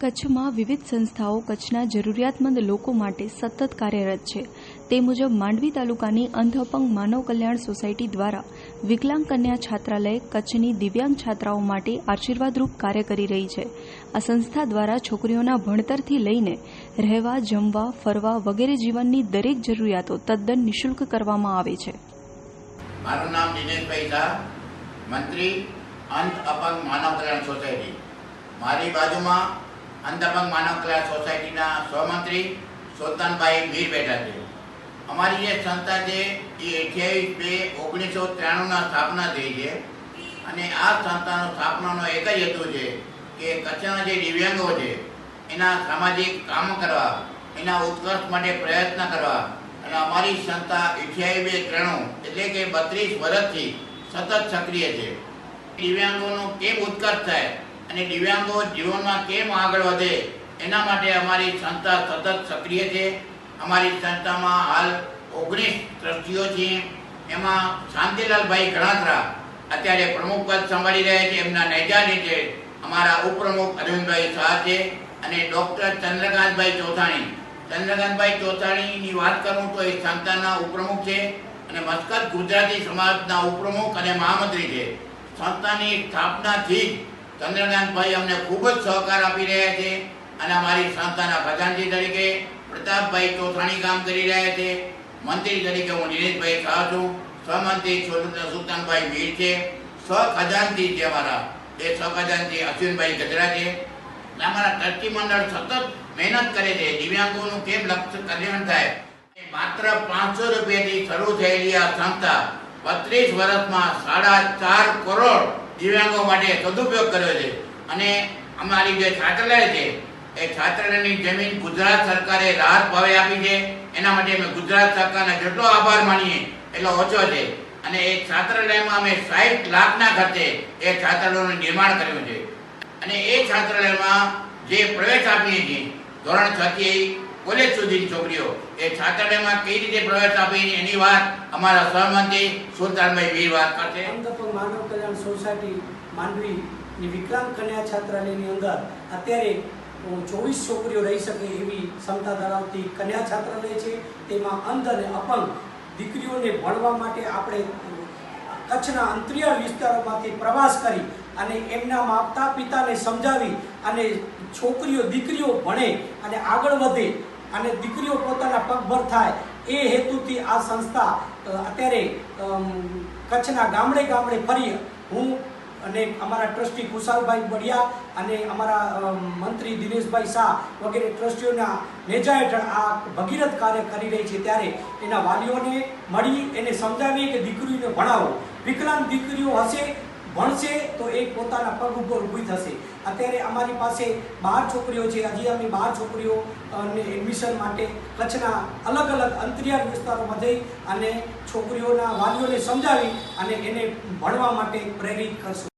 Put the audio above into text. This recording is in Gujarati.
કચ્છમાં વિવિધ સંસ્થાઓ કચ્છના જરૂરિયાતમંદ લોકો માટે સતત કાર્યરત છે. તે મુજબ માંડવી તાલુકાની અંધપંગ માનવ કલ્યાણ સોસાયટી દ્વારા વિકલાંગ કન્યા છાત્રાલય કચ્છની દિવ્યાંગ છાત્રાઓ માટે આશીર્વાદરૂપ કાર્ય કરી રહી છે. આ સંસ્થા દ્વારા છોકરીઓના ભણતરથી લઈને રહેવા, જમવા, ફરવા વગેરે જીવનની દરેક જરૂરિયાતો તદ્દન નિઃશુલ્ક કરવામાં આવે છે. મારું નામ મંત્રી અંધ અપંગ માનવ કલ્યાણ સોસાયટી. મારી બાજુમાં અપંગ માનવ કલ્યાણ સોસાયટીના સહમંત્રી સુલતાનભાઈ મીર બેઠા છે અમારી જે સંસ્થા છે એ અઠ્યાવીસ બે ઓગણીસો ત્રાણુંના સ્થાપના થઈ છે અને આ સંસ્થાનો સ્થાપનાનો એક જ હેતુ છે કે કચ્છના જે દિવ્યાંગો છે, એના સામાજિક કામ કરવા, એના ઉત્કર્ષ માટે પ્રયત્ન કરવા અને અમારી સંસ્થા અઠ્યાવીસ બે ત્રાણું એટલે કે બત્રીસ વર્ષથી સતત સક્રિય છે. દિવ્યાંગોનો કેમ ઉત્કર્ષ થાય? અને દિવ્યાંગો જીવનમાં કેમ આગળ વધે, એના માટે અમારી સંસ્થા સતત સક્રિય છે. અમારી સંસ્થામાં હાલ ઓગણીસ ટ્રસ્ટીઓ છે. એમાં શાંતિલાલભાઈ ગણાત્રા અત્યારે પ્રમુખ પદ સંભાળી રહ્યા છે. એમના નેજા નીચે અમારા ઉપપ્રમુખ અરવિંદભાઈ શાહ છે અને ડૉક્ટર ચંદ્રકાંતભાઈ ચોથાણી. ચંદ્રકાંતભાઈ ચોથાણીની વાત કરું તો એ સંસ્થાના ઉપપ્રમુખ છે અને મસ્કત ગુજરાતી સમાજના ઉપપ્રમુખ અને મહામંત્રી છે. સંસ્થાની સ્થાપનાથી જ ચંદ્રકાંતભાઈ અમને ખૂબ જ સહકાર આપી રહ્યા છે અને અમારી સંસ્થાના ખજાનચી તરીકે, પ્રતાપભાઈ ચોથાણી કામ કરી રહ્યા છે. મંત્રી તરીકે હું દિનેશભાઈ શાહ છું. સહમંત્રી સુલ- સુલતાનભાઈ મીર છે. સહખજાનચી છે અમારા, એ સહખજાનચી અશ્વિનભાઈ ગજરા છે. અમારા ટ્રસ્ટી મંડળ સતત મહેનત કરે છે. દિવ્યાંગોનું કેમ લક્ષ્ય કલ્યાણ થાય? માત્ર પાંચસો રૂપિયાથી શરૂ થયેલી આ સંસ્થા બત્રીસ વર્ષમાં સાડા ચાર કરોડ દિવ્યાંગો માટે સદુપયોગ કર્યો છે. અને અમારી જે છાત્રાલય છે, એ છાત્રાલયની જમીન ગુજરાત સરકારે રાહત ભાવે આપી છે. એના માટે અમે ગુજરાત સરકારનો જેટલો આભાર માનીએ, એટલો ઓછો છે. અને એ છાત્રાલયમાં અમે સાઠ લાખના ખર્ચે એ છાત્રાલયનું નિર્માણ કર્યું છે. અને એ છાત્રાલયમાં જે પ્રવેશ આપીએ છીએ, ધોરણ છ થી કોલેજ સુધીની છોકરીઓ. એ છાત્રાલયમાં કઈ રીતે પ્રવેશ આપે એની વાત અમારા સહમંત્રી સુલતાનભાઈ વીર વાત કરશે. અંધપંગ માનવ કલ્યાણ સોસાયટી માંડવીની વિકલાંગ કન્યા છાત્રાલયની અંદર અત્યારે ચોવીસ છોકરીઓ રહી શકે એવી ક્ષમતા ધરાવતી કન્યા છાત્રાલય છે. તેમાં અંધ અને અપંગ દીકરીઓને ભણવા માટે આપણે કચ્છના અંતરિયાળ વિસ્તારોમાંથી પ્રવાસ કરી અને એમના માતા પિતાને સમજાવી અને છોકરીઓ, દીકરીઓ ભણે અને આગળ વધે અને દીકરીઓ પોતાના પગભર થાય. એ હેતુથી આ સંસ્થા અત્યારે કચ્છના ગામડે ગામડે ફરી હું અને અમારા ટ્રસ્ટી કુશાલભાઈ બડિયા અને અમારા મંત્રી દિનેશભાઈ શાહ વગેરે ટ્રસ્ટીઓના નેજા હેઠળ આ ભગીરથ કાર્ય કરી રહી છે ત્યારે એના વાલીઓને મળી, એને સમજાવીએ કે દીકરીઓને ભણાવો. વિકલાંગ દીકરીઓ હશે, ભણશે તો એ પોતાના પગ ઉપર ઊભી થશે. અત્યારે અમારી પાસે બાર છોકરીઓ છે. હજી અમે બાર છોકરીઓ, અને એડમિશન માટે કચ્છના અલગ અલગ અંતરિયાળ વિસ્તારોમાં જઈ અને છોકરીઓના વાલીઓને સમજાવી અને એને ભણવા માટે પ્રેરિત કરશું.